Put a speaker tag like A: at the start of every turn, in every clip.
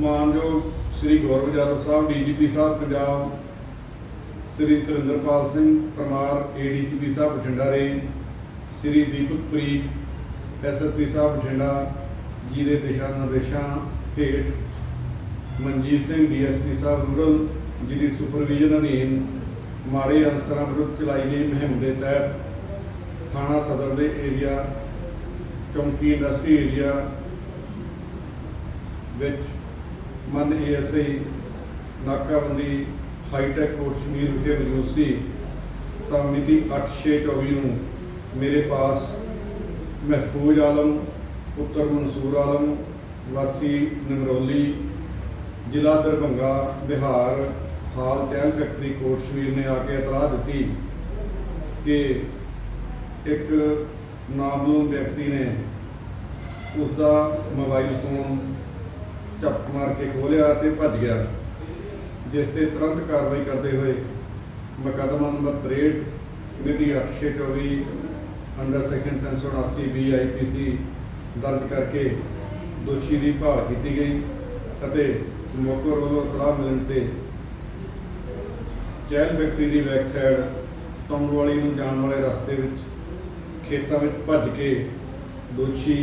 A: ਮਾਨਯੋਗ ਸ੍ਰੀ ਗੌਰਵ ਜਾਦਵ ਸਾਹਿਬ, ਡੀਜੀਪੀ ਸਾਹਿਬ, ਪੰਜਾਬ ਸ੍ਰੀ ਸੁਰਿੰਦਰਪਾਲ ਸਿੰਘ ਪਰਮਾਰ, ਏਡੀਜੀਪੀ ਸਾਹਿਬ Bathinda range Shri Deepak Preet, SSP ਸਾਹਿਬ ਬਠਿੰਡਾ, ਜੀ ਦੇ ਦਿਸ਼ਾ ਨਿਰਦੇਸ਼ਾਂ ਹੇਠ ਮਨਜੀਤ ਸਿੰਘ, ਡੀਐਸਪੀ ਸਾਹਿਬ ਰੂਰਲ ਜੀ ਦੀ ਸੁਪਰਵਿਜ਼ਨ ਅਧੀਨ ਮਾੜੇ ਅਨਸਰਾਂ ਵਿਰੁੱਧ ਚਲਾਈ ਗਈ ਮੁਹਿੰਮ ਦੇ ਤਹਿਤ ਥਾਣਾ ਸਦਰ ਦੇ ਏਰੀਆ, ਚੌਂਕੀ ਇੰਡਸਟਰੀ ਏਰੀਆ ਵਿੱਚ ਮਨ ਏਐਸਆਈ ਨਾਕਾਬੰਦੀ ਹਾਈਟੈਕ ਕੋਟ ਸ਼ਮੀਰ ਵਿਖੇ ਮੌਜੂਦ ਸੀ, ਤਾਂ ਮਿਤੀ 8/6/24 ਨੂੰ ਮੇਰੇ ਪਾਸ ਮਹਿਫੂਜ਼ ਆਲਮ, ਪੁੱਤਰ ਮਨਸੂਰ ਆਲਮ, ਵਾਸੀ ਨਮਰੋਲੀ ਜ਼ਿਲ੍ਹਾ ਦਰਭੰਗਾ, ਬਿਹਾਰ ਹਾਲ ਤੈਲ ਫੈਕਟਰੀ ਕੋਟ ਸ਼ਮੀਰ ਨੇ ਆ ਕੇ ਇਤਲਾਹ ਦਿੱਤੀ ਕਿ ਇੱਕ ਨਾਮਲੂਮ ਵਿਅਕਤੀ ਨੇ ਉਸ ਦਾ ਮੋਬਾਈਲ ਫੋਨ ਝਪਟ ਮਾਰ ਕੇ ਖੋਲਿਆ ਤੇ ਭੱਜ ਗਿਆ, ਜਿਸ ਤੇ ਤੁਰੰਤ ਕਾਰਵਾਈ ਕਰਦੇ ਹੋਏ ਮੁਕੱਦਮਾ ਨੰਬਰ 63 ਮਿਤੀ 8/24 ਅੰਡਰ ਸੈਕਸ਼ਨ 379 ਬੀ ਆਈਪੀਸੀ ਦਰਜ ਕਰਕੇ ਦੋਸ਼ੀ ਦੀ ਭਾਲ ਕੀਤੀ ਗਈ ਅਤੇ ਮੌਕੇ ਵੱਲੋਂ ਤਲਾਹ ਮਿਲਣ ਤੇ ਚੈਲ ਫੈਕਟਰੀ ਦੀ ਬੈਕ ਸਾਈਡ ਤੰਗਵਾਲੀ ਨੂੰ ਜਾਣ ਵਾਲੇ ਰਸਤੇ ਵਿੱਚ ਖੇਤਾਂ ਵਿੱਚ ਭੱਜ ਕੇ ਦੋਸ਼ੀ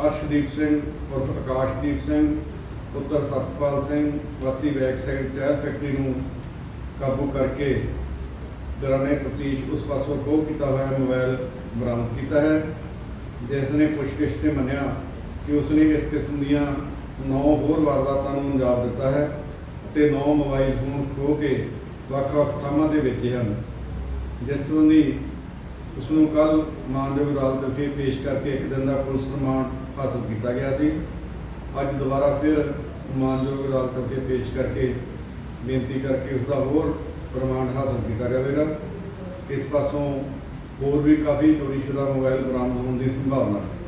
A: ਅਰਸ਼ਦੀਪ ਸਿੰਘ ਉਰਫ ਆਕਾਸ਼ਦੀਪ ਸਿੰਘ, ਪੁੱਤਰ ਸਤਪਾਲ ਸਿੰਘ, ਵਾਸੀ ਬੈਕ ਸਾਈਡ ਚੈਲ ਫੈਕਟਰੀ ਨੂੰ ਕਾਬੂ ਕਰਕੇ ਦੌਰਾਨੇ ਤਫਤੀਸ਼ ਉਸ ਪਾਸੋਂ ਖੋਹ ਕੀਤਾ ਹੋਇਆ ਮੋਬਾਈਲ ਬਰਾਮਦ ਕੀਤਾ ਹੈ। ਜਿਸ ਨੇ ਪੁੱਛਗਿੱਛ ਤੇ ਮੰਨਿਆ ਕਿ ਉਸਨੇ ਇਸ ਕਿਸਮ ਦੀਆਂ 9 ਹੋਰ ਵਾਰਦਾਤਾਂ ਨੂੰ ਅੰਜਾਮ ਦਿੱਤਾ ਹੈ ਤੇ 9 ਮੋਬਾਈਲ ਫੋਨ ਖੋਹ ਕੇ ਵੱਖ-ਵੱਖ ਥਾਵਾਂ ਤੇ ਵੇਚੇ ਹਨ। ਜਿਸ ਸੰਬੰਧੀ ਉਸ ਨੂੰ ਕੱਲ ਮਾਨਯੋਗ ਅਦਾਲਤ ਵਿਖੇ ਪੇਸ਼ ਕਰਕੇ ਇੱਕ ਦਿਨ ਦਾ ਪੁਲਿਸ ਰਿਮਾਂਡ ਹਾਸਲ ਕੀਤਾ ਗਿਆ ਸੀ। ਅੱਜ ਦੁਬਾਰਾ ਫਿਰ ਮਾਨਯੋਗ ਅਦਾਲਤ ਵਿਖੇ ਪੇਸ਼ ਕਰਕੇ ਬੇਨਤੀ ਕਰਕੇ ਉਸ ਦਾ ਹੋਰ ਰਿਮਾਂਡ ਹਾਸਲ ਕੀਤਾ ਜਾਵੇਗਾ। ਇਸ ਪਾਸੋਂ ਹੋਰ ਵੀ ਕਾਫੀ ਚੋਰੀਸ਼ੁਦਾ ਮੋਬਾਈਲ ਬਰਾਮਦ ਹੋਣ ਦੀ ਸੰਭਾਵਨਾ ਹੈ।